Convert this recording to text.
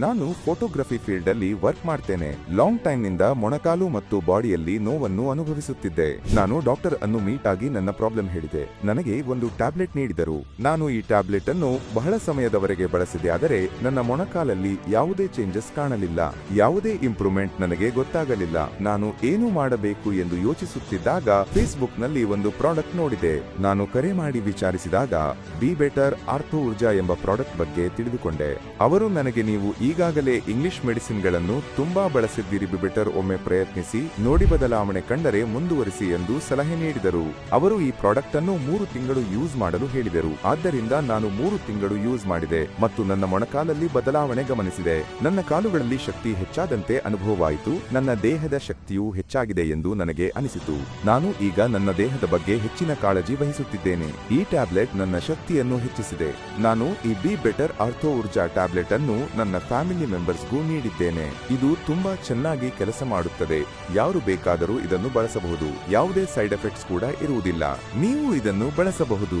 ನಾನು photography field ಅಲ್ಲಿ work ಮಾಡ್ತೇನೆ. ಲಾಂಗ್ ಟೈಮ್ನಿಂದ ಮೊಣಕಾಲು ಮತ್ತು ಬಾಡಿಯಲ್ಲಿ ನೋವನ್ನು ಅನುಭವಿಸುತ್ತಿದ್ದೆ. ನಾನು ಡಾಕ್ಟರ್ ಅನ್ನು ಮೀಟ್ ಆಗಿ ನನ್ನ ಪ್ರಾಬ್ಲಮ್ ಹೇಳಿದೆ. ನನಗೆ ಒಂದು ಟ್ಯಾಬ್ಲೆಟ್ ನೀಡಿದರು. ನಾನು ಈ ಟ್ಯಾಬ್ಲೆಟ್ ಅನ್ನು ಬಹಳ ಸಮಯದವರೆಗೆ ಬಳಸಿದೆ ಆದರೆ ನನ್ನ ಮೊಣಕಾಲಲ್ಲಿ ಯಾವುದೇ ಚೇಂಜಸ್ ಕಾಣಲಿಲ್ಲ. ಯಾವುದೇ ಇಂಪ್ರೂವ್ಮೆಂಟ್ ನನಗೆ ಗೊತ್ತಾಗಲಿಲ್ಲ. ನಾನು ಏನು ಮಾಡಬೇಕು ಎಂದು ಯೋಚಿಸುತ್ತಿದ್ದಾಗ ಫೇಸ್ಬುಕ್ನಲ್ಲಿ ಒಂದು ಪ್ರಾಡಕ್ಟ್ ನೋಡಿದೆ. ನಾನು ಕರೆ ಮಾಡಿ ವಿಚಾರಿಸಿದಾಗ, ಬಿ ಬೆಟರ್ ಆರ್ಥೋ ಊರ್ಜಾ ಎಂಬ ಪ್ರಾಡಕ್ಟ್ ಬಗ್ಗೆ ತಿಳಿದುಕೊಂಡೆ. ಅವರು ನನಗೆ, ನೀವು ಈಗಾಗಲೇ ಇಂಗ್ಲಿಷ್ ಮೆಡಿಸಿನ್ಗಳನ್ನು ತುಂಬಾ ಬಳಸಿದ್ದೀರಿ ಬಿಬಿಟರ್ ಒಮ್ಮೆ ಪ್ರಯತ್ನಿಸಿ ನೋಡಿ ಬದಲಾವಣೆ ಕಂಡರೆ ಮುಂದುವರಿಸಿ ಎಂದು ಸಲಹೆ ನೀಡಿದರು. ಅವರು ಈ ಪ್ರಾಡಕ್ಟ್ ಅನ್ನು ಮೂರು ತಿಂಗಳು ಯೂಸ್ ಮಾಡಲು ಹೇಳಿದರು. ಆದ್ದರಿಂದ ನಾನು ಮೂರು ತಿಂಗಳು ಯೂಸ್ ಮಾಡಿದೆ ಮತ್ತು ನನ್ನ ಮೊಣಕಾಲಲ್ಲಿ ಬದಲಾವಣೆ ಗಮನಿಸಿದೆ. ನನ್ನ ಕಾಲುಗಳಲ್ಲಿ ಶಕ್ತಿ ಹೆಚ್ಚಾದಂತೆ ಅನುಭವವಾಯಿತು. ನನ್ನ ದೇಹದ ಶಕ್ತಿಯು ಹೆಚ್ಚಾಗಿದೆ ಎಂದು ನನಗೆ ಅನಿಸಿತು. ನಾನು ಈಗ ನನ್ನ ದೇಹದ ಬಗ್ಗೆ ಹೆಚ್ಚಿನ ಕಾಳಜಿ ವಹಿಸುತ್ತಿದ್ದೇನೆ. ಈ ಟ್ಯಾಬ್ಲೆಟ್ ನನ್ನ ಶಕ್ತಿಯನ್ನು ಹೆಚ್ಚಿಸಿದೆ. ನಾನು ಈ be better ortho Urja tablet ಅನ್ನು ನನ್ನ ಫ್ಯಾಮಿಲಿ ಮೆಂಬರ್ಸ್ಗೂ ನೀಡಿದ್ದೇನೆ. ಇದು ತುಂಬಾ ಚೆನ್ನಾಗಿ ಕೆಲಸ ಮಾಡುತ್ತದೆ. ಯಾರು ಬೇಕಾದರೂ ಇದನ್ನು ಬಳಸಬಹುದು. ಯಾವುದೇ ಸೈಡ್ ಎಫೆಕ್ಟ್ಸ್ ಕೂಡ ಇರುವುದಿಲ್ಲ. ನೀವು ಇದನ್ನು ಬಳಸಬಹುದು.